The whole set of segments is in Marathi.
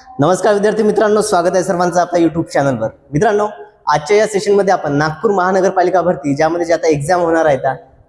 नमस्कार विद्यार्थी मित्रांनो स्वागत आहे सर्वांचं आपल्या युट्यूब चॅनलवर मित्रांनो आजच्या या सेशनमध्ये आपण नागपूर महानगरपालिका भरती ज्यामध्ये जे आता एक्झाम होणार आहेत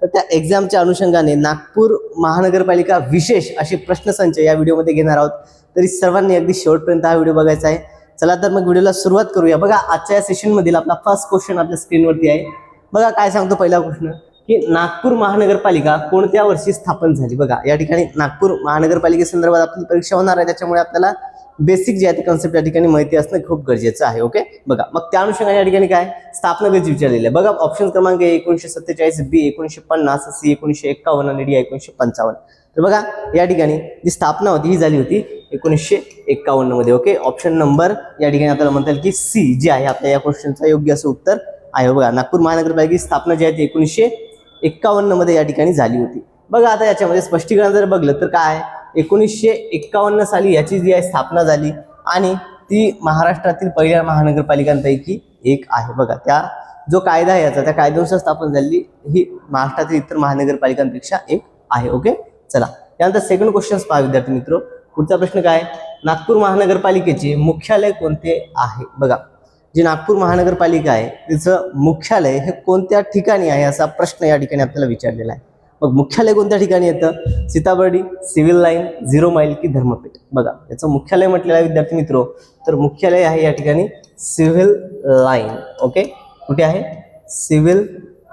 तर त्या एक्झामच्या अनुषंगाने नागपूर महानगरपालिका विशेष असे प्रश्नसंच या व्हिडिओमध्ये घेणार आहोत. तरी सर्वांनी अगदी शेवटपर्यंत हा व्हिडिओ बघायचा आहे. चला तर मग व्हिडिओला सुरुवात करूया. बघा आजच्या या सेशनमधील आपला फर्स्ट क्वेश्चन आपल्या स्क्रीनवरती आहे. बघा काय सांगतो पहिला प्रश्न? की नागपूर महानगरपालिका कोणत्या वर्षी स्थापन झाली? बघा या ठिकाणी नागपूर महानगरपालिकेसंदर्भात आपली परीक्षा होणार आहे. त्याच्यामुळे आपल्याला बेसिक जे आहे ते कन्सेप्ट या ठिकाणी माहिती असणं खूप गरजेचं आहे ओके बघा मग त्या अनुषंगाने या ठिकाणी काय? स्थापना कधी विचारलेली आहे. बघा ऑप्शन क्रमांक एकोणीशे सत्तेचाळीस बी एकोणीशे पन्नास सी एकोणीशे एक्कावन्न आणि डी एकोणीशे पंचावन्न. तर बघा या ठिकाणी जी स्थापना होती ही झाली होती एकोणीसशे एक्कावन्नमध्ये ओके ऑप्शन नंबर या ठिकाणी आपल्याला म्हणता येईल की सी जे आहे आपल्या या क्वेश्चनचं योग्य असं उत्तर आहे. बघा नागपूर महानगरपालिकेची स्थापना जी आहे ती एकोणीसशे एक्कावन्नमध्ये या ठिकाणी झाली होती. बघा आता याच्यामध्ये स्पष्टीकरण जर बघलं तर काय? एकोणीसशे एक्कावन्न साली याची जी आहे स्थापना झाली आणि ती महाराष्ट्रातील पहिल्या महानगरपालिकांपैकी एक आहे. बघा त्या जो कायदा आहे याचा त्या कायद्यानुसार स्थापन झालेली ही महाराष्ट्रातील इतर महानगरपालिकांपेक्षा एक आहे ओके? चला त्यानंतर सेकंड क्वेश्चन पहा विद्यार्थी मित्र. पुढचा प्रश्न काय? नागपूर महानगरपालिकेचे मुख्यालय कोणते आहे? बघा जे नागपूर महानगरपालिका आहे तिचं मुख्यालय हे कोणत्या ठिकाणी आहे असा प्रश्न या ठिकाणी आपल्याला विचारलेला आहे. मग मुख्यालय कोणत्या ठिकाणी येतं? Sitabardi civil line zero mile की धर्मपीठ. बघा याचं मुख्यालय म्हटलेलं आहे विद्यार्थी मित्रो. तर मुख्यालय आहे या ठिकाणी सिव्हिल लाईन ओके? कुठे आहे? सिव्हिल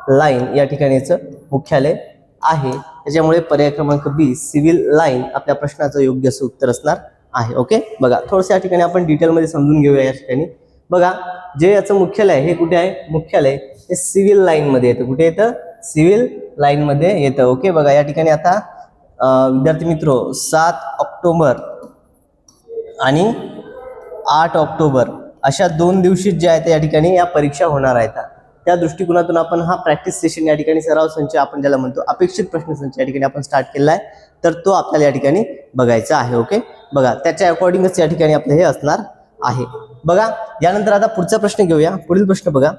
लाईन या ठिकाणी याचं मुख्यालय आहे. त्याच्यामुळे पर्याय क्रमांक बी सिव्हिल लाईन आपल्या प्रश्नाचं योग्य असं उत्तर असणार आहे ओके? बघा थोडंसं या ठिकाणी आपण डिटेलमध्ये समजून घेऊया या ठिकाणी. बघा जे याचं मुख्यालय आहे हे कुठे आहे? मुख्यालय हे सिव्हिल लाईनमध्ये येतं. कुठे येतं? सिव्हिल लाईनमध्ये येतं. ओके बघा या ठिकाणी आता विद्यार्थी मित्रो सात ऑक्टोबर आणि आठ ऑक्टोबर अशा दोन दिवशी ज्या आहेत या ठिकाणी या परीक्षा होणार आहेत. त्या दृष्टिकोनातून आपण हा प्रॅक्टिस सेशन या ठिकाणी सराव संच आपण ज्याला म्हणतो अपेक्षित प्रश्न संच या ठिकाणी आपण स्टार्ट केलेला आहे. तर तो आपल्याला या ठिकाणी बघायचा आहे ओके? बघा त्याच्या अकॉर्डिंगच या ठिकाणी आपलं हे असणार आहे. बघा यानंतर आता पुढचा प्रश्न घेऊया. पुढील प्रश्न बघा.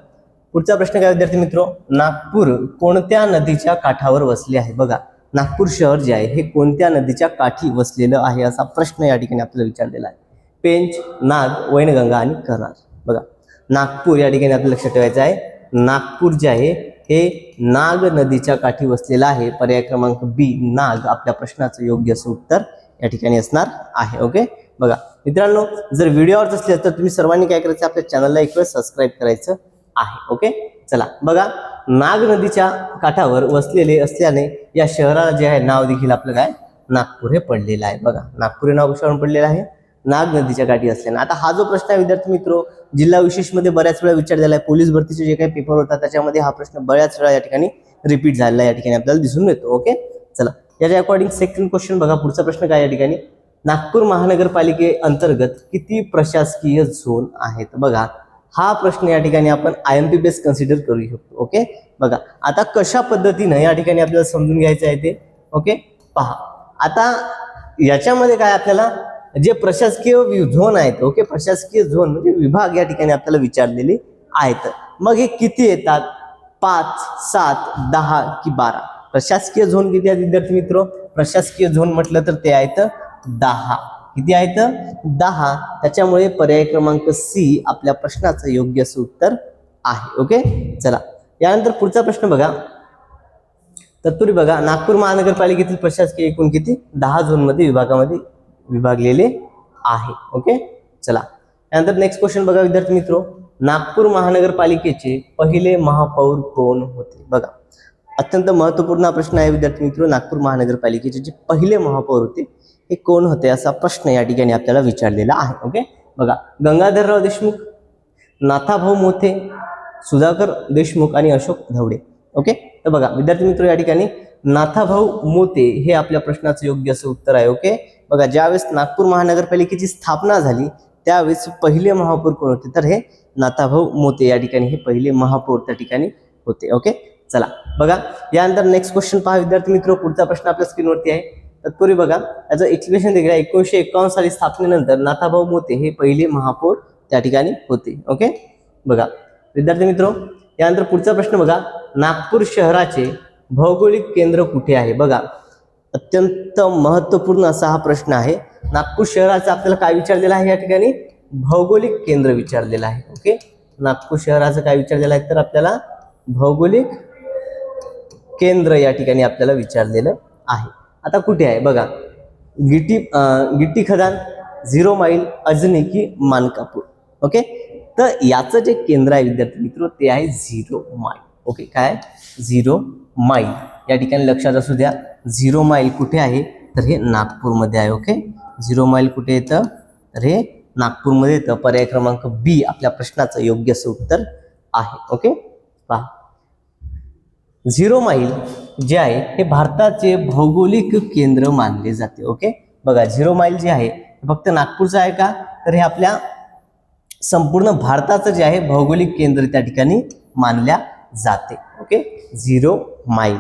पुढचा प्रश्न काय विद्यार्थी मित्र? नागपूर कोणत्या नदीच्या काठावर वसले आहे? बघा नागपूर शहर जे आहे हे कोणत्या नदीच्या काठी वसलेलं आहे असा प्रश्न या ठिकाणी आपल्याला विचारलेला आहे. पेंच नाग वैनगंगा आणि करनाल. बघा नागपूर या ठिकाणी आपल्याला लक्षात ठेवायचं आहे. नागपूर जे आहे हे नाग नदीच्या काठी वसलेलं आहे. पर्याय क्रमांक बी नाग. आपल्या प्रश्नाचं योग्य असं उत्तर या ठिकाणी असणार आहे ओके? बघा मित्रांनो जर व्हिडिओवरच असले तर तुम्ही सर्वांनी काय करायचं आपल्या चॅनलला एक वेळ सबस्क्राईब करायचं. आहे ओके? चला बघा. नाग नदीच्या काठावर वसलेले असल्याने या शहराला जे आहे नाव देखील आपलं काय? नागपूर हे पडलेलं आहे. बघा नागपूर हे नाव कशावरून पडलेलं आहे? नाग नदीच्या काठी असल्याने. आता हा जो प्रश्न आहे विद्यार्थी मित्र जिल्हा विशेषमध्ये बऱ्याच वेळा विचारलेला आहे. पोलीस भरतीचे जे काही पेपर होता त्याच्यामध्ये हा प्रश्न बऱ्याच वेळा या ठिकाणी रिपीट झालेला आहे या ठिकाणी आपल्याला दिसून येतो ओके? चला याच्या अकॉर्डिंग सेकंड क्वेश्चन बघा. पुढचा प्रश्न काय या ठिकाणी? नागपूर महानगरपालिके अंतर्गत किती प्रशासकीय झोन आहेत? बघा हा प्रश्न या ठिकाणी आपण I M P base consider करू शकतो ओके बघा आता कशा पद्धतीनं या ठिकाणी आपल्याला समजून घ्यायचं आहे ते ओके पहा आता याच्यामध्ये काय आपल्याला जे प्रशासकीय झोन आहेत ओके प्रशासकीय झोन म्हणजे विभाग या ठिकाणी आपल्याला विचारलेले आहेत. मग हे किती येतात? पाच सात दहा की बारा. प्रशासकीय झोन किती आहेत विद्यार्थी मित्र? प्रशासकीय झोन म्हटलं तर ते आहेत दहा. किती आहेत? दहा. त्याच्यामुळे पर्याय क्रमांक सी आपल्या प्रश्नाचं योग्य असं उत्तर आहे. ओके? चला. यानंतर पुढचा प्रश्न बघा. तत्पूर्वी बघा नागपूर महानगरपालिकेतील प्रशासकीय एकूण किती? दहा झोनमध्ये विभागामध्ये विभागलेले आहे. ओके? चला. यानंतर नेक्स्ट क्वेश्चन बघा विद्यार्थी मित्रो. नागपूर महानगरपालिकेचे पहिले महापौर कोण होते? बघा. अत्यंत महत्त्वपूर्ण प्रश्न आहे विद्यार्थी मित्रो. नागपूर महानगरपालिकेचे जे पहिले महापौर होते हे कोण होते असा प्रश्न या ठिकाणी आपल्याला विचारलेला आहे ओके बघा गंगाधरराव देशमुख नाथाभाऊ मोथे सुधाकर देशमुख आणि अशोक धवडे ओके तर बघा विद्यार्थी मित्र या ठिकाणी नाथाभाऊ मोते हे आपल्या प्रश्नाचं योग्य असं उत्तर आहे ओके बघा ज्यावेळेस नागपूर महानगरपालिकेची स्थापना झाली त्यावेळेस पहिले महापौर कोण होते? तर हे नाथाभाऊ मोते या ठिकाणी हे पहिले महापौर त्या ठिकाणी होते ओके चला बघा यानंतर नेक्स्ट क्वेश्चन पहा विद्यार्थी मित्र पुढचा प्रश्न आपल्या स्क्रीनवरती आहे. तत्पूर्वी बघा याचं एक्सप्लेनेशन देखील एकोणीसशे एकावन्न साली स्थापनेनंतर नाथाभाऊ मोते हे पहिले महापौर त्या ठिकाणी होते. ओके बघा. विद्यार्थी मित्र यानंतर पुढचा प्रश्न बघा. नागपूर शहराचे भौगोलिक केंद्र कुठे आहे? बघा. अत्यंत महत्त्वपूर्ण असा हा प्रश्न आहे. नागपूर शहराचा आपल्याला काय विचारलेला आहे या ठिकाणी? भौगोलिक केंद्र विचारलेलं आहे. ओके नागपूर शहराचं काय विचारलेलं आहे? तर आपल्याला भौगोलिक केंद्र या ठिकाणी आपल्याला विचारलेलं आहे. आता कुठे आहे? बघा. गिटी गिट्टी खदान झिरो माईल अजनी की मानकापूर. ओके? तर याचं जे केंद्र आहे विद्यार्थी मित्र ते आहे झिरो माईल. ओके? काय? Zero mile. या ठिकाणी लक्षात असू द्या. झिरो माईल कुठे आहे? तर हे नागपूरमध्ये आहे ओके? झिरो माईल कुठे येतं? तर हे नागपूरमध्ये येतं. पर्याय क्रमांक बी आपल्या प्रश्नाचं योग्य असं उत्तर आहे ओके? पहा. झिरो माईल जे आहे हे भारताचे भौगोलिक केंद्र मानले जाते ओके? बघा झिरो माईल जे आहे हे फक्त नागपूरचं आहे का? तर हे आपल्या संपूर्ण भारताचं जे आहे भौगोलिक केंद्र त्या ठिकाणी मानल्या जाते ओके? Zero mile.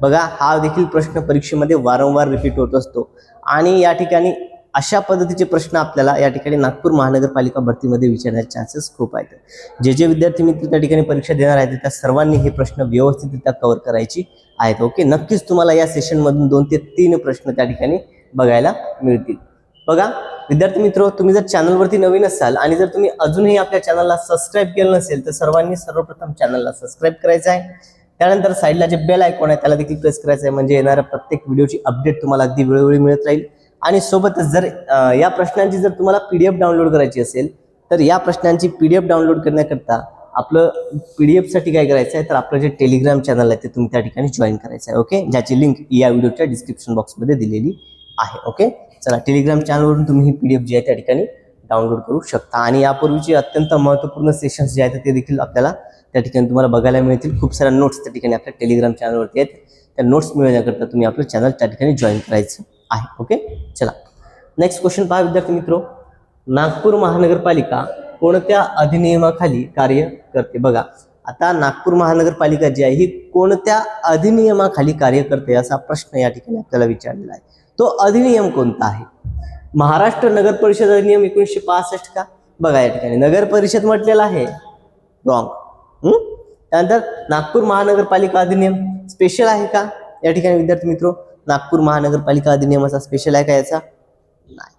बघा हा देखील प्रश्न परीक्षेमध्ये वारंवार रिपीट होत असतो. आणि या ठिकाणी अशा पद्धतीचे प्रश्न आपल्याला या ठिकाणी नागपूर महानगरपालिका भरतीमध्ये विचारण्याचे चान्सेस खूप आहेत. जे जे विद्यार्थी मित्र त्या ठिकाणी परीक्षा देणार आहेत त्या सर्वांनी हे प्रश्न व्यवस्थितरित्या कव्हर करायची आहेत. ओके नक्कीच तुम्हाला या सेशनमधून दोन ते तीन प्रश्न त्या ठिकाणी बघायला मिळतील. बघा विद्यार्थी मित्र तुम्ही जर चॅनलवरती नवीन असाल आणि जर तुम्ही अजूनही आपल्या चॅनलला सबस्क्राईब केलं नसेल तर सर्वांनी सर्वप्रथम चॅनलला सबस्क्राईब करायचं आहे. त्यानंतर साईडला जे बेल आयकॉन आहे त्याला देखील प्रेस करायचं आहे. म्हणजे येणाऱ्या प्रत्येक व्हिडिओची अपडेट तुम्हाला अगदी वेळोवेळी मिळत राहील. आणि सोबतच जर या प्रश्नांची जर तुम्हाला पी डी एफ डाउनलोड करायची असेल तर या प्रश्नांची पी डी एफ डाउनलोड करण्याकरता आपलं पी डी एफसाठी काय करायचं आहे तर आपलं जे टेलिग्राम चॅनल आहे ते तुम्ही त्या ठिकाणी जॉईन करायचं आहे ओके ज्याची लिंक या व्हिडिओच्या डिस्क्रिप्शन बॉक्समध्ये दिलेली आहे ओके चला टेलिग्राम चॅनलवरून तुम्ही ही पी डी एफ जी आहे त्या ठिकाणी डाउनलोड करू शकता. आणि यापूर्वीचे अत्यंत महत्त्वपूर्ण सेशन्स जे आहेत ते देखील आपल्याला त्या ठिकाणी तुम्हाला बघायला मिळतील. खूप साऱ्या नोट्स त्या ठिकाणी आपल्या टेलिग्राम चॅनलवरती आहेत. त्या नोट्स मिळवण्याकरता तुम्ही आपलं चॅनल त्या ठिकाणी जॉईन करायचं. आहे. ओके चला. नेक्स्ट क्वेश्चन पहा विद्यार्थी मित्र. नागपूर महानगरपालिका कोणत्या अधिनियमाखाली कार्य करते? बघा आता नागपूर महानगरपालिका जी आहे ही कोणत्या अधिनियमाखाली कार्य करते असा प्रश्न या ठिकाणी आपल्याला विचारलेला आहे. तो अधिनियम कोणता आहे? महाराष्ट्र नगर परिषद अधिनियम एकोणीसशे पासष्ट का? बघा या ठिकाणी. नगर परिषद म्हटलेलं आहे. रॉंग त्यानंतर नागपूर महानगरपालिका अधिनियम स्पेशल आहे का? या ठिकाणी विद्यार्थी मित्र नागपूर महानगरपालिका अधिनियमाचा स्पेशल आहे का याचा? नाही.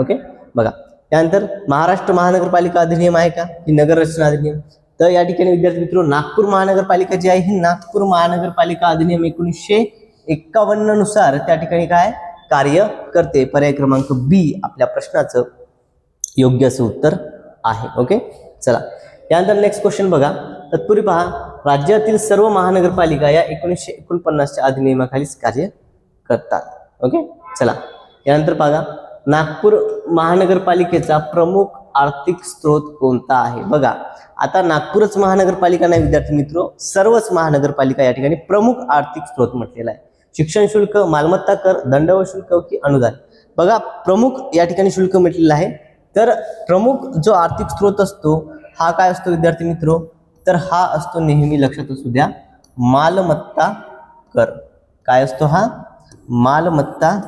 ओके बघा. त्यानंतर महाराष्ट्र महानगरपालिका अधिनियम आहे का? ही नगररचना अधिनियम. तर या ठिकाणी विद्यार्थी मित्र नागपूर महानगरपालिका जी आहे ही नागपूर महानगरपालिका अधिनियम एकोणीसशे एक्कावन्ननुसार त्या ठिकाणी काय? कार्य करते. पर्याय क्रमांक बी आपल्या प्रश्नाचं योग्य असं उत्तर आहे. ओके चला. त्यानंतर नेक्स्ट क्वेश्चन बघा. तत्पूर्वी पहा राज्यातील सर्व महानगरपालिका या एकोणीसशे एकोणपन्नासच्या अधिनियमाखालीच कार्य करतात. ओके चला. यानंतर बघा नागपूर महानगरपालिकेचा प्रमुख आर्थिक स्रोत कोणता आहे? बघा आता नागपूरच महानगरपालिका नाही विद्यार्थी मित्र. सर्वच महानगरपालिका या ठिकाणी प्रमुख आर्थिक स्रोत म्हटलेला आहे. शिक्षण शुल्क मालमत्ता कर दंड व शुल्क की अनुदान? बघा प्रमुख या ठिकाणी शुल्क म्हटलेलं आहे. तर प्रमुख जो आर्थिक स्रोत असतो हा काय असतो विद्यार्थी मित्र? तर हा असतो नेहमी लक्षात असू द्या मालमत्ता कर. काय असतो हा? मालमत्ता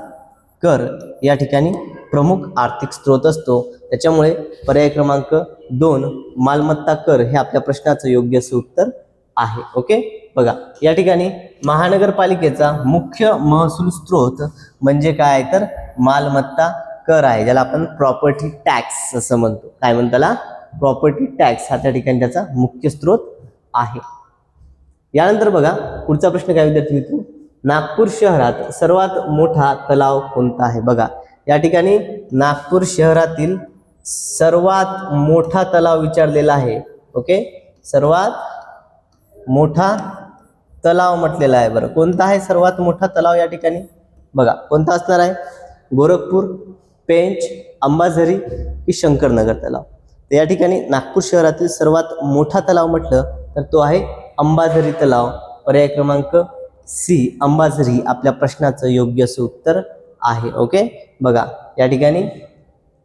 कर या ठिकाणी प्रमुख आर्थिक स्रोत असतो. त्याच्यामुळे पर्याय क्रमांक दोन मालमत्ता कर हे आपल्या प्रश्नाचं योग्य उत्तर आहे. ओके? बघा या ठिकाणी महानगरपालिकेचा मुख्य महसूल स्रोत म्हणजे काय? तर मालमत्ता कर आहे ज्याला आपण प्रॉपर्टी टॅक्स असं म्हणतो. काय म्हणतो त्याला? प्रॉपर्टी टॅक्स हा त्या ठिकाणी त्याचा मुख्य स्रोत आहे. यानंतर बघा पुढचा प्रश्न काय विद्यार्थी मित्र? नागपूर शहरात सर्वात मोठा तलाव कोणता आहे? बघा या ठिकाणी नागपूर शहरातील सर्वात मोठा तलाव विचारलेला आहे. ओके? सर्वात मोठा तलाव म्हटलेला आहे बरं. कोणता आहे सर्वात मोठा तलाव या ठिकाणी? बघा कोणता असणार आहे? गोरखपूर पेंच अंबाझरी की शंकरनगर तलाव. तर या ठिकाणी नागपूर शहरातील सर्वात मोठा तलाव म्हटलं तर तो आहे अंबाझरी तलाव. पर्याय क्रमांक सी अंबाझरी आपल्या प्रश्नाचं योग्य असं उत्तर आहे ओके? बघा या ठिकाणी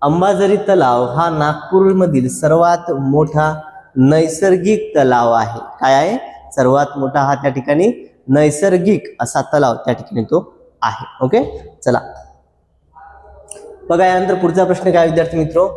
अंबाझरी तलाव हा नागपूरमधील सर्वात मोठा नैसर्गिक तलाव आहे. काय आहे? सर्वात मोठा हा त्या ठिकाणी नैसर्गिक असा तलाव त्या ठिकाणी तो आहे ओके? चला. बघा यानंतर पुढचा प्रश्न काय विद्यार्थी मित्रो?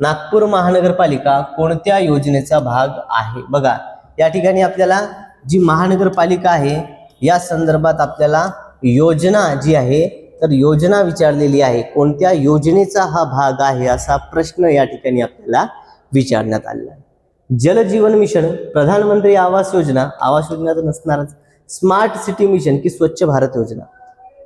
नागपूर महानगरपालिका कोणत्या योजनेचा भाग आहे? बघा या ठिकाणी आपल्याला जी महानगरपालिका आहे या संदर्भात आपल्याला योजना जी आहे तर योजना विचारलेली आहे. कोणत्या योजनेचा हा भाग आहे असा प्रश्न या ठिकाणी आपल्याला विचारण्यात आलेला आहे. जलजीवन मिशन प्रधानमंत्री आवास योजना आवास योजना तर नसणारच. स्मार्ट सिटी मिशन की स्वच्छ भारत योजना.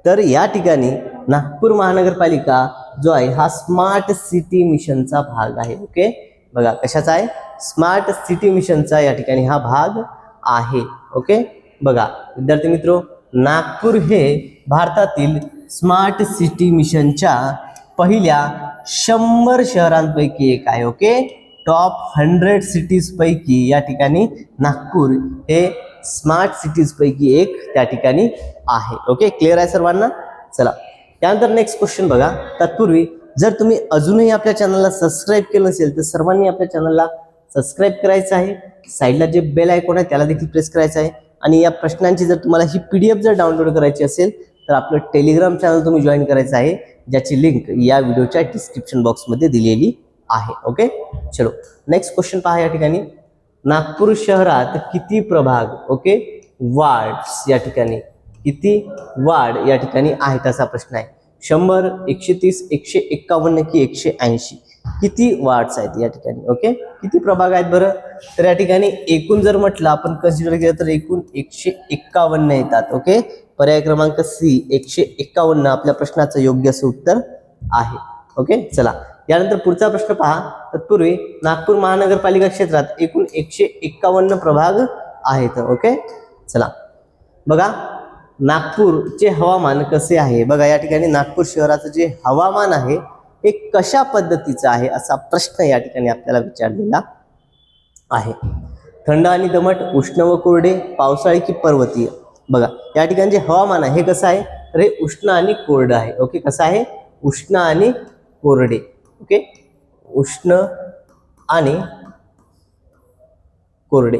तर या ठिकाणी नागपूर महानगरपालिका जो आहे हा स्मार्ट सिटी मिशनचा भाग आहे. ओके? बघा कशाचा आहे? स्मार्ट सिटी मिशनचा या ठिकाणी हा भाग आहे. ओके? बघा विद्यार्थी मित्रो नागपूर हे भारतातील स्मार्ट सिटी मिशनच्या पहिल्या शंभर शहरांपैकी एक आहे ओके? टॉप हंड्रेड सिटीज पैकी या ठिकाणी नागपूर हे स्मार्ट सिटीज पैकी एक त्या ठिकाणी आहे ओके? क्लिअर आहे सर्वांना? चला. त्यानंतर नेक्स्ट क्वेश्चन बघा. तत्पूर्वी जर तुम्ही अजूनही आपल्या चॅनलला सबस्क्राईब केलं नसेल तर सर्वांनी आपल्या चॅनलला सबस्क्राईब करायचं आहे. साईडला जे बेल आयकॉन आहे त्याला देखील प्रेस करायचं आहे. आणि या प्रश्नांची जर तुम्हाला ही पी डी एफ जर डाउनलोड करायची असेल तर आपलं टेलिग्राम चॅनल तुम्ही जॉईन करायचं आहे ज्याची लिंक या व्हिडिओच्या डिस्क्रिप्शन बॉक्समध्ये दिलेली आहे. ओके चलो नेक्स्ट क्वेश्चन पहा या ठिकाणी. नागपूर शहरात किती प्रभाग ओके वार्ड्स या ठिकाणी. किती वार्ड या ठिकाणी आहेत असा प्रश्न आहे. शंभर एकशे तीस एकशे एक्कावन्न की एकशे ऐंशी? किती वार्ड्स आहेत या ठिकाणी ओके किती प्रभाग आहेत बरं? तर या ठिकाणी एकूण जर म्हटलं आपण कन्सिडर केलं तर एकूण एकशे एक्कावन्न येतात ओके पर्याय क्रमांक सी एकशे एक्कावन्न आपल्या प्रश्नाचं योग्य असं उत्तर आहे ओके चला. यानंतर पुढचा प्रश्न पहा. तत्पूर्वी नागपूर महानगरपालिका क्षेत्रात एकूण एकशे एक्कावन्न प्रभाग आहेत ओके चला. बघा नागपूरचे हवामान कसे आहे? बघा या ठिकाणी नागपूर शहराचं जे हवामान आहे हे कशा पद्धतीचं आहे असा प्रश्न या ठिकाणी आपल्याला विचारलेला आहे. थंड आणि दमट उष्ण व कोरडे पावसाळी की पर्वतीय? बघा या ठिकाणी जे हवामान आहे हे कसं आहे? तर हे उष्ण आणि कोरडं आहे. ओके कसं आहे? उष्ण आणि कोरडे. ओके? उष्ण आणि कोरडे.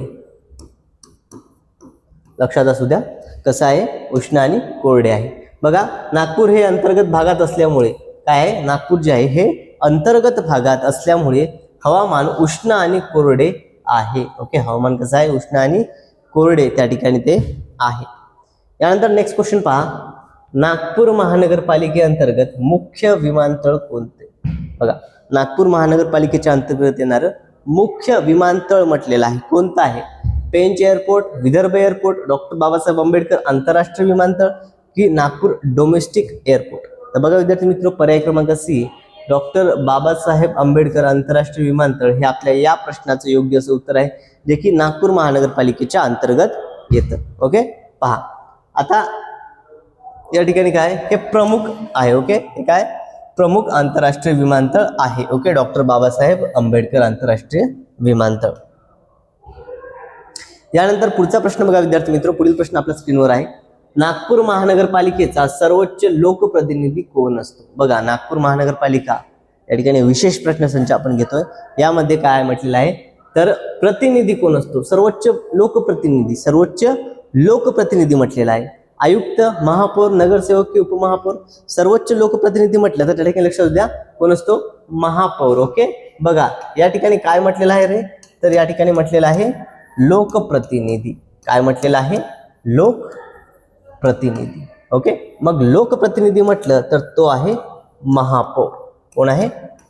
लक्षात असू द्या कसं आहे? उष्ण आणि कोरडे आहे. बघा नागपूर हे अंतर्गत भागात असल्यामुळे काय आहे? नागपूर जे आहे हे अंतर्गत भागात असल्यामुळे हवामान उष्ण आणि कोरडे आहे. ओके हवामान कसं आहे? उष्ण आणि कोरडे त्या ठिकाणी ते आहे. यानंतर नेक्स्ट क्वेश्चन पहा. नागपूर महानगरपालिकेअंतर्गत मुख्य विमानतळ कोणते? बघा नागपूर महानगरपालिकेच्या अंतर्गत येणारं मुख्य विमानतळ म्हटलेलं आहे. कोणतं आहे? Pench airport Vidarbha airport doctor Babasaheb Ambedkar आंतरराष्ट्रीय विमानतळ की नागपूर डोमेस्टिक एअरपोर्ट? तर बघा विद्यार्थी मित्र पर्याय क्रमांक सी डॉक्टर बाबासाहेब आंबेडकर आंतरराष्ट्रीय विमानतळ हे आपल्या या प्रश्नाचं योग्य असं उत्तर आहे जे की नागपूर महानगरपालिकेच्या अंतर्गत येतं. ओके? पहा. आता या ठिकाणी काय? हे प्रमुख आहे ओके? हे काय? प्रमुख आंतरराष्ट्रीय विमानतळ आहे ओके? डॉक्टर बाबासाहेब आंबेडकर आंतरराष्ट्रीय विमानतळ. यानंतर पुढचा प्रश्न बघा विद्यार्थी मित्र पुढील प्रश्न आपल्या स्क्रीनवर आहे. नागपूर महानगरपालिकेचा सर्वोच्च लोकप्रतिनिधी कोण असतो? बघा नागपूर महानगरपालिका या ठिकाणी विशेष प्रश्नसंच आपण घेतोय. यामध्ये काय म्हटलेलं आहे? तर प्रतिनिधी कोण असतो? सर्वोच्च लोकप्रतिनिधी सर्वोच्च लोकप्रतिनिधी म्हटलेला आहे. आयुक्त महापौर नगरसेवक की उपमहापौर? सर्वोच्च लोकप्रतिनिधी म्हटलं तर त्या ठिकाणी लक्षात द्या. कोण असतो? महापौर ओके? बघा या ठिकाणी काय म्हटलेलं आहे रे? तर या ठिकाणी म्हटलेलं आहे लोकप्रतिनिधी. काय म्हटलेलं आहे? लोक प्रतिनिधी. ओके मग लोकप्रतिनिधी म्हटलं तर तो आहे महापौर. कोण आहे?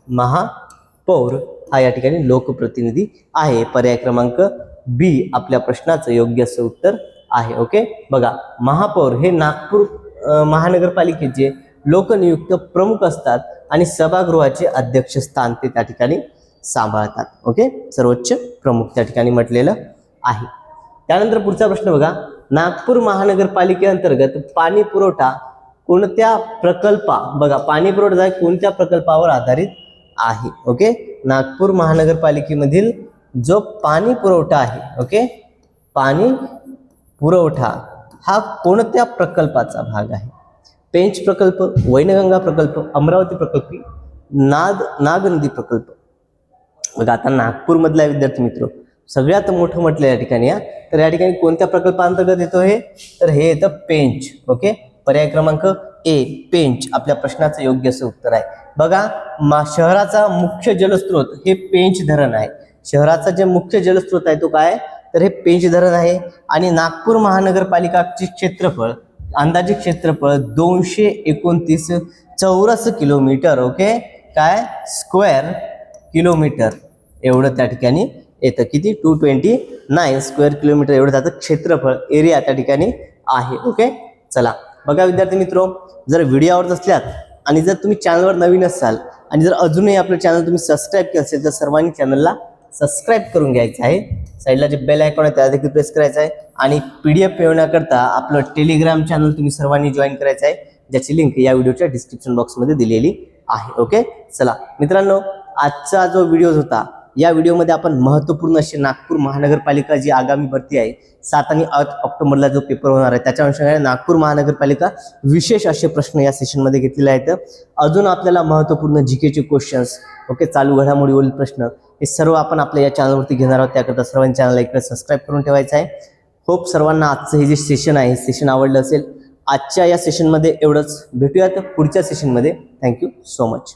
महापौर. हा या ठिकाणी लोकप्रतिनिधी आहे. पर्याय क्रमांक बी आपल्या प्रश्नाचं योग्य असं उत्तर आहे. ओके बघा महापौर हे नागपूर महानगरपालिकेचे लोकनियुक्त प्रमुख असतात आणि सभागृहाचे अध्यक्षस्थान ते त्या ठिकाणी सांभाळतात. ओके सर्वोच्च प्रमुख त्या ठिकाणी म्हटलेलं आहे. त्यानंतर पुढचा प्रश्न बघा. नागपूर महानगरपालिकेअंतर्गत पाणी पुरवठा कोणत्या प्रकल्पा बघा पाणी पुरवठा कोणत्या प्रकल्पावर आधारित आहे ओके? नागपूर महानगरपालिकेमधील जो पाणी पुरवठा आहे ओके? पाणी पुरवठा हा कोणत्या प्रकल्पाचा भाग आहे? पेंच प्रकल्प वैनगंगा प्रकल्प अमरावती प्रकल्प नाग नागनदी प्रकल्प. बघा आता नागपूरमधला विद्यार्थी मित्र. सगळ्यात मोठं म्हटलं या ठिकाणी या तर या ठिकाणी कोणत्या प्रकल्पांतर्गत येतो हे? तर हे येतं पेंच ओके? पर्याय क्रमांक ए पेंच. आपल्या प्रश्नाचं योग्य असं उत्तर आहे. बघा मा शहराचा मुख्य जलस्रोत हे पेंच धरण आहे. शहराचा जे मुख्य जलस्रोत आहे तो काय? तर हे पेंच धरण आहे. आणि नागपूर महानगरपालिकाचे क्षेत्रफळ अंदाजे क्षेत्रफळ दोनशे एकोणतीस चौरस किलोमीटर ओके? काय? Square kilometre. एवढं त्या ठिकाणी येतं. किती? Two twenty nine square kilometre एवढं त्याचं क्षेत्रफळ एरिया त्या ठिकाणी आहे. ओके चला. बघा विद्यार्थी मित्रो जर व्हिडिओ आवडत असल्यात आणि जर तुम्ही चॅनलवर नवीन असाल आणि जर अजूनही आपलं चॅनल तुम्ही सबस्क्राईब केलं असेल तर सर्वांनी चॅनलला सबस्क्राईब करून घ्यायचं आहे. साईडला जे बेल आयकॉन आहे त्याला देखील प्रेस करायचं आहे. आणि पी डी एफ मिळवण्याकरता आपलं टेलिग्राम चॅनल तुम्ही सर्वांनी जॉईन करायचं आहे ज्याची लिंक या व्हिडिओच्या डिस्क्रिप्शन बॉक्समध्ये दिलेली आहे. ओके चला. मित्रांनो आजचा जो व्हिडिओ होता या व्हिडिओमध्ये आपण महत्त्वपूर्ण असे नागपूर महानगरपालिका जी आगामी भरती आहे सात आणि आठ ऑक्टोबरला जो पेपर होणार आहे त्याच्या अनुषंगाने नागपूर महानगरपालिका विशेष असे प्रश्न या सेशनमध्ये घेतलेले आहेत. अजून आपल्याला महत्त्वपूर्ण जी केचे क्वेश्चन्स ओके चालू घडामोडीवरील प्रश्न हे सर्व आपण आपल्या या चॅनलवरती घेणार आहोत. त्याकरता सर्वांनी चॅनलला इकडे सबस्क्राईब करून ठेवायचं आहे. होप सर्वांना आजचं हे जे सेशन आहे सेशन आवडलं असेल. आजच्या या सेशनमध्ये एवढंच. भेटूयात पुढच्या सेशनमध्ये थँक्यू सो मच